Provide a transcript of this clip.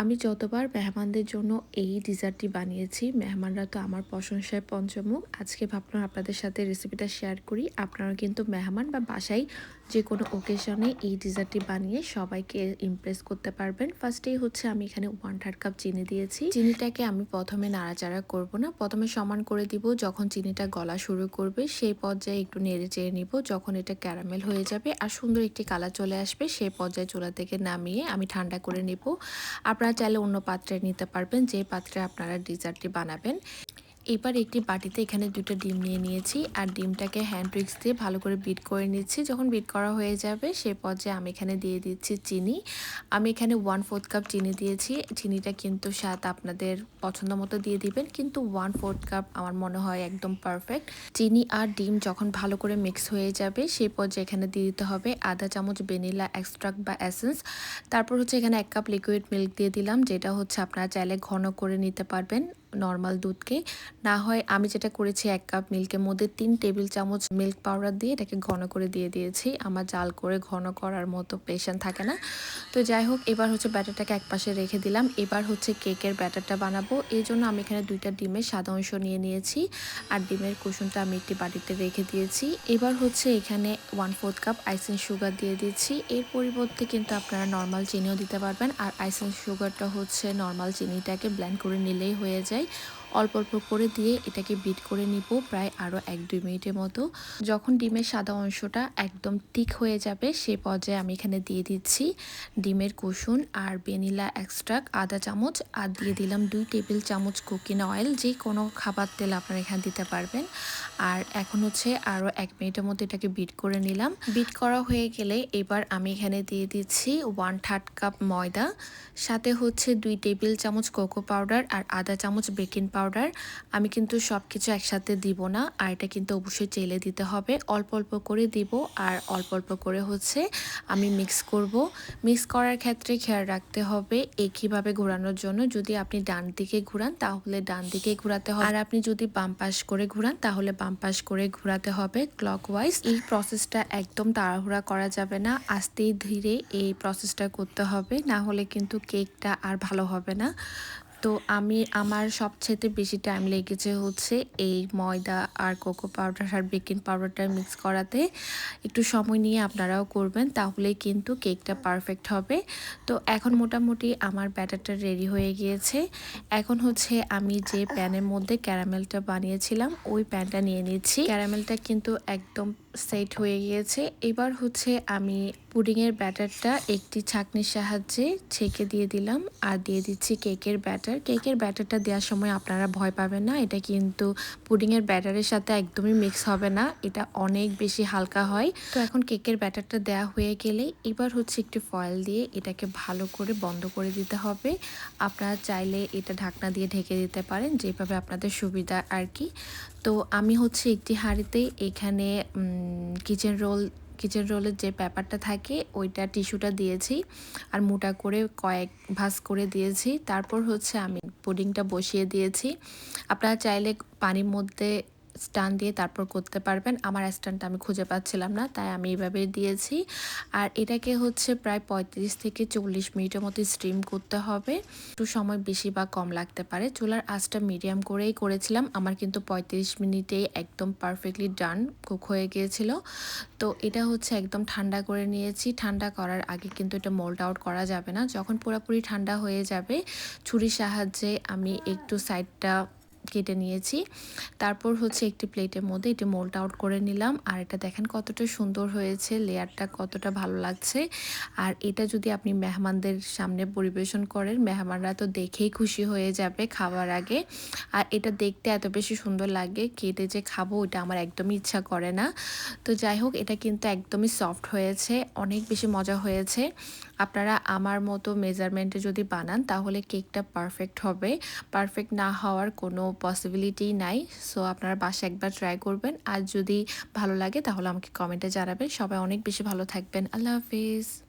আমি যতবার মেহমানদের জন্য এই ডিজার্টটি বানিয়েছি, মেহমানরা তো আমার প্রশংসায় পঞ্চমুখ। আজকে ভাবলাম আপনাদের সাথে রেসিপিটা শেয়ার করি। আপনারা কিন্তু মেহমান বা বাসায় যে কোনো ওকেশনে এই ডিজার্টটি বানিয়ে সবাইকে ইমপ্রেস করতে পারবেন। ফার্স্টেই হচ্ছে আমি এখানে ওয়ান থার্ড কাপ চিনি দিয়েছি। চিনিটাকে আমি প্রথমে নাড়াচাড়া করব না। প্রথমে সমান করে দিব যখন চিনিটা গলা শুরু করবে। সেই পর্যায়ে একটু নেড়ে চেড়ে নিব যখন এটা ক্যারামেল হয়ে যাবে। আর সুন্দর একটি কালার চলে আসবে, সেই পর্যায়ে চুলা থেকে নামিয়ে আমি ঠান্ডা করে নিব। আপনারা চাইলে অন্য পাত্রে নিতে পারবেন যে পাত্রে আপনারা ডিজার্টটি বানাবেন। এবার একটি বাটিতে এখানে দুটো ডিম নিয়ে নিয়েছি আর ডিমটাকে হ্যান্ড উইক্স দিয়ে ভালো করে বিট করে নিচ্ছি। যখন বিট করা হয়ে যাবে, সে পর্যায়ে আমি এখানে দিয়ে দিচ্ছি চিনি। আমি এখানে ওয়ান ফোর্থ কাপ চিনি দিয়েছি। চিনিটা কিন্তু স্বাদ আপনাদের পছন্দ মতো দিয়ে দিবেন, কিন্তু ওয়ান ফোর্থ কাপ আমার মনে হয় একদম পারফেক্ট চিনি আর ডিম যখন ভালো করে মিক্স হয়ে যাবে সেই পর্যায়ে এখানে দিয়ে দিতে হবে আধা চামচ ভ্যানিলা এক্সট্রাক্ট বা এসেন্স তারপর হচ্ছে এখানে এক কাপ লিকুইড মিল্ক দিয়ে দিলাম, যেটা হচ্ছে আপনারা চাইলে ঘন করে নিতে পারবেন। নর্মাল দুধকে। না হয় আমি যেটা করেছি এক কাপ মিল্কের মধ্যে তিন টেবিল চামচ মিল্ক পাউডার দিয়ে এটাকে ঘন করে দিয়ে দিয়েছি। আমার জাল করে ঘন করার মতো পেশেন্ট থাকে না। তো যাই হোক, এবার হচ্ছে ব্যাটারটাকে এক পাশে রেখে দিলাম। এবার হচ্ছে কেকের ব্যাটারটা বানাবো। এই জন্য আমি এখানে দুইটা ডিমের সাদা অংশ নিয়ে নিয়েছি। আর ডিমের কুসুনটা আমি একটি বাটিতে রেখে দিয়েছি। এবার হচ্ছে এখানে one fourth cup icing sugar দিয়ে দিচ্ছি। এর পরিবর্তে কিন্তু আপনারা নর্মাল চিনিও দিতে পারবেন। আর আইসিং সুগারটা হচ্ছে নর্মাল চিনিটাকে ব্ল্যান্ড করে নিলেই হয়ে যায়। হয় অল্প অল্প করে দিয়ে এটাকে বিট করে নিব প্রায় আরও এক দুই মিনিটের মতো। যখন ডিমের সাদা অংশটা একদম ঠিক হয়ে যাবে, সে পর্যায়ে আমি এখানে দিয়ে দিচ্ছি ডিমের কুসুন আর ভ্যানিলা এক্সট্রাক্ট আধা চামচ আর দিয়ে দিলাম দুই টেবিল চামচ কুকিং অয়েল যে কোনো খাবার তেল আপনারা এখানে দিতে পারবেন। আর এখন হচ্ছে আরও এক মিনিটের মতো এটাকে বিট করে নিলাম। বিট করা হয়ে গেলে এবার আমি এখানে দিয়ে দিচ্ছি ওয়ান থার্ড কাপ ময়দা, সাথে হচ্ছে দুই টেবিল চামচ কোকো পাউডার আর আধা চামচ বেকিং পাউডার আমি কিন্তু সব কিছু একসাথে দিব না, আর এটা কিন্তু অবশ্যই চেলে দিতে হবে। অল্প অল্প করে দিব, আর অল্প অল্প করে হচ্ছে আমি মিক্স করব। মিক্স করার ক্ষেত্রে খেয়াল রাখতে হবে একইভাবে ঘোরানোর জন্য। যদি আপনি ডান দিকে ঘুরান, তাহলে ডান দিকে ঘোরাতে হবে। আর আপনি যদি বাম পাশ করে ঘুরান, তাহলে বাম পাশ করে ঘোরাতে হবে ক্লকওয়াইজ এই প্রসেসটা একদম তাড়াহুড়া করা যাবে না। আস্তেই ধীরে এই প্রসেসটা করতে হবে, না হলে কিন্তু কেকটা আর ভালো হবে না। তো আমি, আমার সবচেয়ে বেশি টাইম লেগেছে হচ্ছে এই ময়দা আর কোকো পাউডার আর বেকিং পাউডারটা মিক্স করাতে। একটু সময় নিয়ে আপনারাও করবেন তাহলেই কিন্তু কেকটা পারফেক্ট হবে। তো এখন মোটামুটি আমার ব্যাটারটা রেডি হয়ে গিয়েছে। এখন হচ্ছে আমি যে প্যানের মধ্যে ক্যারামেলটা বানিয়েছিলাম, ওই প্যানটা নিয়ে নিচ্ছি। ক্যারামেলটা কিন্তু একদম সেট হয়ে গিয়েছে। এবার হচ্ছে আমি পুডিংয়ের ব্যাটারটা একটি ছাকনির সাহায্যে ছেঁকে দিয়ে দিলাম আর দিয়ে দিচ্ছি কেকের ব্যাটার। কেকের ব্যাটারটা দেওয়ার সময় আপনারা ভয় পাবেন না, এটা কিন্তু পুডিংয়ের ব্যাটারের সাথে একদমই মিক্স হবে না, এটা অনেক বেশি হালকা হয়। তো এখন কেকের ব্যাটারটা দেওয়া হয়ে গেলে এবার হচ্ছে একটি ফয়েল দিয়ে এটাকে ভালো করে বন্ধ করে দিতে হবে। আপনারা চাইলে এটা ঢাকনা দিয়ে ঢেকে দিতে পারেন যেভাবে আপনাদের সুবিধা আর কি। তো আমি হচ্ছে একটি হাঁড়িতে এখানে কিচেন রোল কিচেন রোলের যে পেপারটা থাকে, ওইটা টিস্যুটা দিয়েছি আর মোটা করে কয়েক ভাস করে দিয়েছি। তারপর হচ্ছে আমি পুডিংটা বসিয়ে দিয়েছি। আপনারা চাইলে পানির মধ্যে স্টান দিয়ে তারপর করতে পারবেন। আমার স্ট্যান্ডটা আমি খুঁজে পাচ্ছিলাম না, তাই আমি এইভাবে দিয়েছি। আর এটাকে হচ্ছে প্রায় পঁয়ত্রিশ থেকে চল্লিশ মিনিটের মতো স্ট্রিম করতে হবে। একটু সময় বেশি বা কম লাগতে পারে। চুলার আঁচটা মিডিয়াম করেই করেছিলাম। আমার কিন্তু পঁয়ত্রিশ মিনিটেই একদম পারফেক্টলি ডান কুক হয়ে গিয়েছিল। তো এটা হচ্ছে একদম ঠান্ডা করে নিয়েছি। ঠান্ডা করার আগে কিন্তু এটা মোল্ড আউট করা যাবে না। যখন পুরোপুরি ঠান্ডা হয়ে যাবে, ছুরির সাহায্যে আমি একটু সাইডটা কেটে নিয়েছি। তারপর হচ্ছে একটি প্লেটের মধ্যে এটি মোল্ড আউট করে নিলাম। আর এটা দেখেন কতটা সুন্দর হয়েছে, লেয়ারটা কতটা ভালো লাগছে। আর এটা যদি আপনি মেহমানদের সামনে পরিবেশন করেন, মেহমানরা তো দেখেই খুশি হয়ে যাবে খাওয়ার আগে। আর এটা দেখতে এত বেশি সুন্দর লাগে কেটে যে খাব ওটা আমার একদমই ইচ্ছা করে না। তো যাই হোক, এটা কিন্তু একদমই সফট হয়েছে, অনেক বেশি মজা হয়েছে। আপনারা আমার মতো মেজারমেন্টে যদি বানান, তাহলে কেকটা পারফেক্ট হবে। পারফেক্ট না হওয়ার কোনো পসিবিলিটি নাই। সো আপনারা বাসা একবার ট্রাই করবেন। আর যদি ভালো লাগে, তাহলে আমাকে কমেন্টে জানাবেন। সবাই অনেক বেশি ভালো থাকবেন। আল্লাহ হাফিজ।